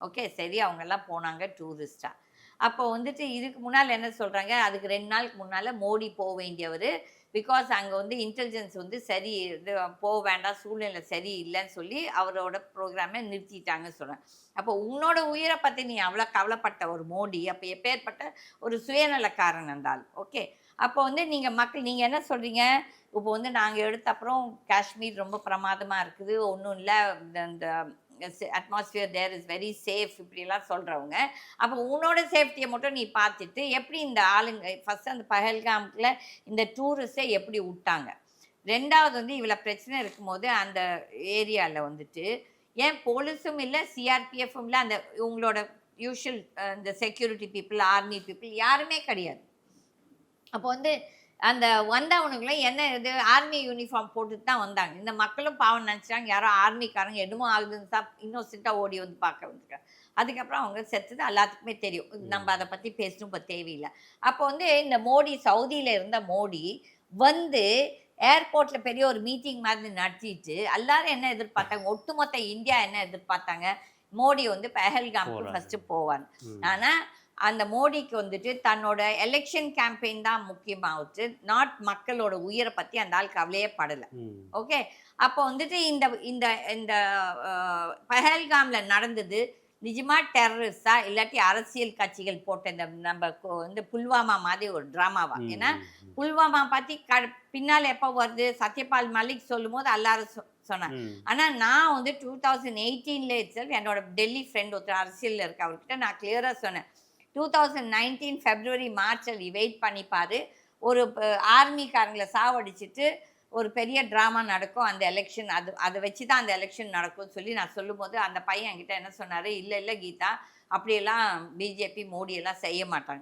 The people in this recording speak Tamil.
ஓகே சரி அவங்கெல்லாம் போனாங்க டூரிஸ்டாக அப்போ வந்துட்டு இதுக்கு முன்னால் என்ன சொல்கிறாங்க அதுக்கு ரெண்டு நாளுக்கு முன்னால் மோடி போக வேண்டியவர். பிகாஸ் அங்கே வந்து இன்டெலிஜென்ஸ் வந்து சரி இது போக வேண்டாம் சூழ்நிலை சரி இல்லைன்னு சொல்லி அவரோட ப்ரோக்ராமை நிறுத்திட்டாங்க சொல்கிறேன் அப்போ உன்னோட உயிரை பற்றி நீ அவ்வளோ கவலைப்பட்ட ஒரு மோடி அப்போ எப்பேற்பட்ட ஒரு சுயநலக்காரன் என்றால் ஓகே அப்போ வந்து நீங்கள் மக்கள் நீங்கள் என்ன சொல்கிறீங்க இப்போ வந்து நாங்கள் எடுத்த அப்புறம் காஷ்மீர் ரொம்ப பிரமாதமாக இருக்குது ஒன்றும் இல்லை இந்த atmosphere there is very safe இப்படிலாம் சொல்கிறவங்க அப்போ உன்னோட சேஃப்டியை மட்டும் நீ பார்த்துட்டு எப்படி இந்த ஆளுங்க ஃபஸ்ட் அந்த பஹல்காமுக்குள்ள இந்த டூரிஸ்டை எப்படி விட்டாங்க? ரெண்டாவது வந்து இவ்வளோ பிரச்சனை இருக்கும்போது அந்த ஏரியாவில் வந்துட்டு ஏன் போலீஸும் இல்லை சிஆர்பிஎஃப்பும் இல்லை அந்த உங்களோட யூஷுவல் இந்த செக்யூரிட்டி பீப்புள் ஆர்மி பீப்புள் யாருமே கிடையாது. அப்போ வந்து அந்த வந்தவனுக்குள்ள என்ன இது ஆர்மி யூனிஃபார்ம் போட்டுட்டு தான் வந்தாங்க. இந்த மக்களும் பாவம் நினச்சாங்க யாரோ ஆர்மிக்காரங்க என்னமோ ஆகுதுன்னு தான் இன்னோசென்ட்டாக ஓடி வந்து பார்க்க வந்துருக்காங்க அதுக்கப்புறம் அவங்க செத்துது எல்லாத்துக்குமே தெரியும். நம்ம அதை பற்றி பேசணும் இப்போ தேவையில்லை. அப்போ வந்து இந்த மோடி சவுதியில் இருந்த மோடி வந்து ஏர்போர்ட்டில் பெரிய ஒரு மீட்டிங் மாதிரி நடத்திட்டு எல்லாரும் என்ன எதிர்பார்த்தாங்க? ஒட்டுமொத்த இந்தியா என்ன எதிர்பார்த்தாங்க? மோடி வந்து பெஹல்காமுக்கு. ஃபஸ்ட்டு போவார். ம். ஆனால் அந்த மோடிக்கு வந்துட்டு தன்னோட எலெக்ஷன் கேம்பெயின் தான் முக்கியமாகுது நாட் மக்களோட உயிரை பற்றி அந்த ஆள் கவலையே படலை. ஓகே அப்போ வந்துட்டு இந்த இந்த இந்த பஹல்காம்ல நடந்தது நிஜமா டெரரிஸ்டா இல்லாட்டி அரசியல் கட்சிகள் போட்ட இந்த நம்ம வந்து புல்வாமா மாதிரி ஒரு ட்ராமாவா ஏன்னா. புல்வாமா பத்தி க பின்னால் எப்போ வருது? சத்யபால் மலிக் சொல்லும் போது எல்லாரும் சொ- சொன்னாங்க. ம். ஆனால் நான் வந்து டூ தௌசண்ட் எயிட்டீன்ல என்னோட டெல்லி ஃப்ரெண்ட் ஒருத்தர் அரசியலில் இருக்க அவர்கிட்ட நான் கிளியராக சொன்னேன். டூ தௌசண்ட் நைன்டீன் ஃபெப்ரவரி மார்ச்சில் வெயிட் பண்ணிப்பார் ஒரு ஆர்மிக்காரங்களை சாவடிச்சிட்டு ஒரு பெரிய ட்ராமா நடக்கும். அந்த எலெக்ஷன் அது அதை வச்சு தான் அந்த எலெக்ஷன் நடக்கும்னு சொல்லி நான் சொல்லும்போது அந்த பையன் என்கிட்ட என்ன சொன்னார்? இல்லை இல்லை கீதா அப்படியெல்லாம் பிஜேபி மோடியெல்லாம் செய்ய மாட்டாங்க.